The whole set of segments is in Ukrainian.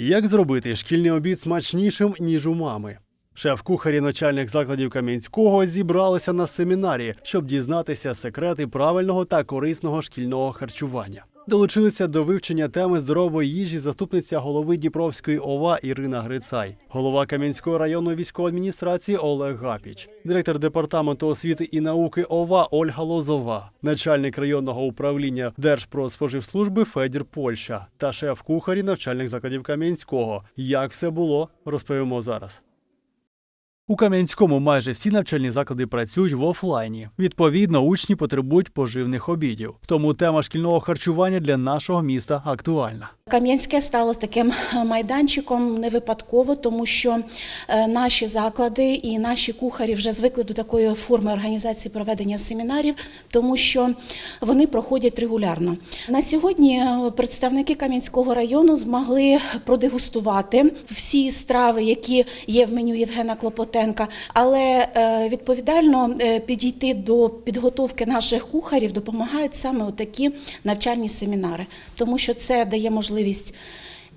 Як зробити шкільний обід смачнішим, ніж у мами? Шеф-кухарі начальних закладів Кам'янського зібралися на семінарі, щоб дізнатися секрети правильного та корисного шкільного харчування. Долучилися до вивчення теми здорової їжі заступниця голови Дніпровської ОВА Ірина Грицай, голова Кам'янської районної військової адміністрації Олег Гапіч, директор департаменту освіти і науки ОВА Ольга Лозова, начальник районного управління Держпродспоживслужби Федір Польща та шеф-кухарі навчальних закладів Кам'янського. Як все було, розповімо зараз. У Кам'янському майже всі навчальні заклади працюють в офлайні. Відповідно, учні потребують поживних обідів. Тому тема шкільного харчування для нашого міста актуальна. Кам'янське стало таким майданчиком не випадково, тому що е, наші заклади і наші кухарі вже звикли до такої форми організації проведення семінарів, тому що вони проходять регулярно. На сьогодні е, представники Кам'янського району змогли продегустувати всі страви, які є в меню Євгена Клопотенка, але е, відповідально е, підійти до підготовки наших кухарів допомагають саме такі навчальні семінари, тому що це дає можливість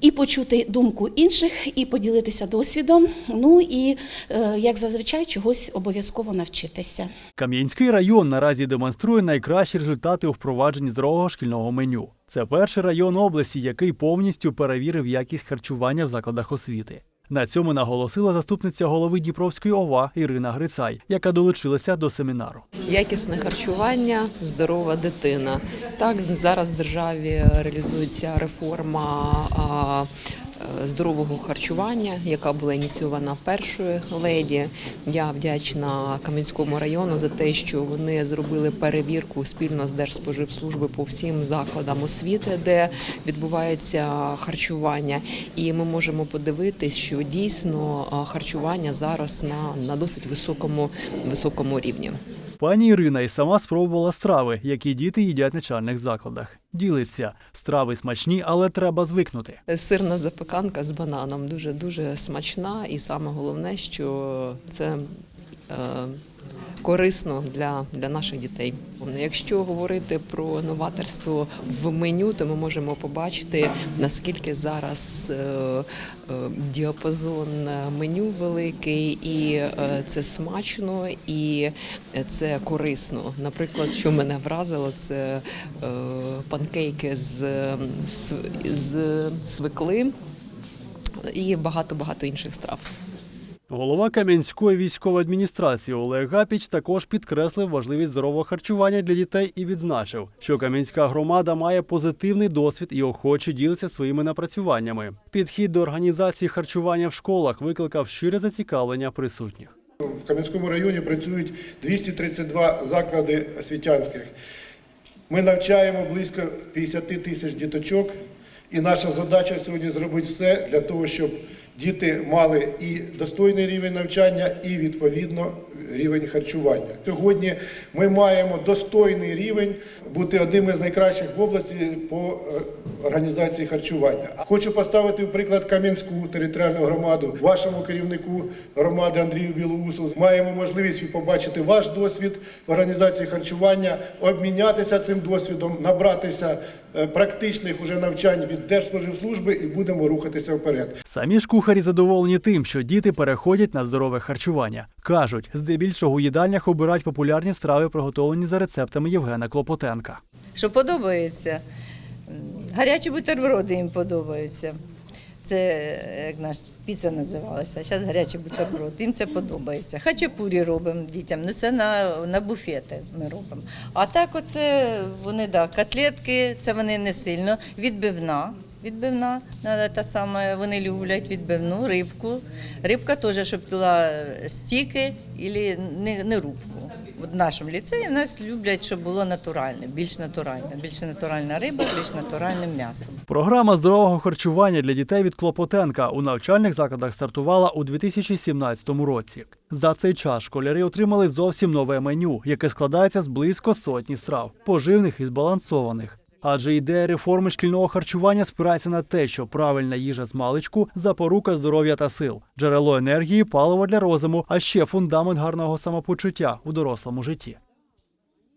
і почути думку інших, і поділитися досвідом. Ну і е, як зазвичай чогось обов'язково навчитися. Кам'янський район наразі демонструє найкращі результати у впровадженні здорового шкільного меню. Це перший район області, який повністю перевірив якість харчування в закладах освіти. На цьому наголосила заступниця голови Дніпровської ОВА Ірина Грицай, яка долучилася до семінару. Якісне харчування, здорова дитина. Так зараз в державі реалізується реформа здорового харчування, яка була ініційована першою леді. Я вдячна Кам'янському району за те, що вони зробили перевірку спільно з Держспоживслужби по всім закладам освіти, де відбувається харчування. І ми можемо подивитись, що дійсно харчування зараз на, на досить високому, високому рівні. Пані Ірина і сама спробувала страви, які діти їдять в начальних закладах. Ділиться страви смачні, але треба звикнути. Сирна запеканка з бананом дуже дуже смачна, і саме головне, що це е, корисно для, для наших дітей. Якщо говорити про новаторство в меню, то ми можемо побачити наскільки зараз е, е, діапазон меню великий, і е, це смачно і це корисно. Наприклад, що мене вразило, це панкейки з, з, з свекли і багато багато інших страв. Голова Кам'янської військової адміністрації Олег Гапіч також підкреслив важливість здорового харчування для дітей і відзначив, що Кам'янська громада має позитивний досвід і охоче ділиться своїми напрацюваннями. Підхід до організації харчування в школах викликав щире зацікавлення присутніх. В Кам'янському районі працюють 232 заклади освітянських. Ми навчаємо близько 50 тисяч діточок, і наша задача сьогодні зробити все для того, щоб діти мали і достойний рівень навчання, і відповідно рівень харчування. Сьогодні ми маємо достойний рівень бути одним із найкращих в області по е, організації харчування. Хочу поставити в приклад Кам'янську територіальну громаду, вашому керівнику громади Андрію Білоусу. Маємо можливість побачити ваш досвід в організації харчування, обмінятися цим досвідом, набратися е, практичних уже навчань від Держспоживслужби і будемо рухатися вперед. Самі ж кухарі задоволені тим, що діти переходять на здорове харчування. кажуть, здебільшого у їдальнях обирають популярні страви, приготовлені за рецептами Євгена Клопотенка. що подобається. Гарячі бутерброди їм подобаються. Це як наш піца називалася, зараз гарячий бутерброд. Їм це подобається. Хачапурі робимо дітям, ну це на, на буфети ми робимо. А так, оце вони да, котлетки, це вони не сильно. Відбивна. Відбивна, та саме, вони люблять відбивну, рибку. Рибка теж, щоб була стіки і не, не рубку. В нашому ліцеї в нас люблять, щоб було натуральне, більш натуральне, більш натуральна риба, більш натуральним м'ясом. Програма здорового харчування для дітей від Клопотенка у навчальних закладах стартувала у 2017 році. За цей час школяри отримали зовсім нове меню, яке складається з близько сотні страв, поживних і збалансованих. Адже ідея реформи шкільного харчування спирається на те, що правильна їжа з маличку запорука здоров'я та сил, джерело енергії, паливо для розуму, а ще фундамент гарного самопочуття у дорослому житті.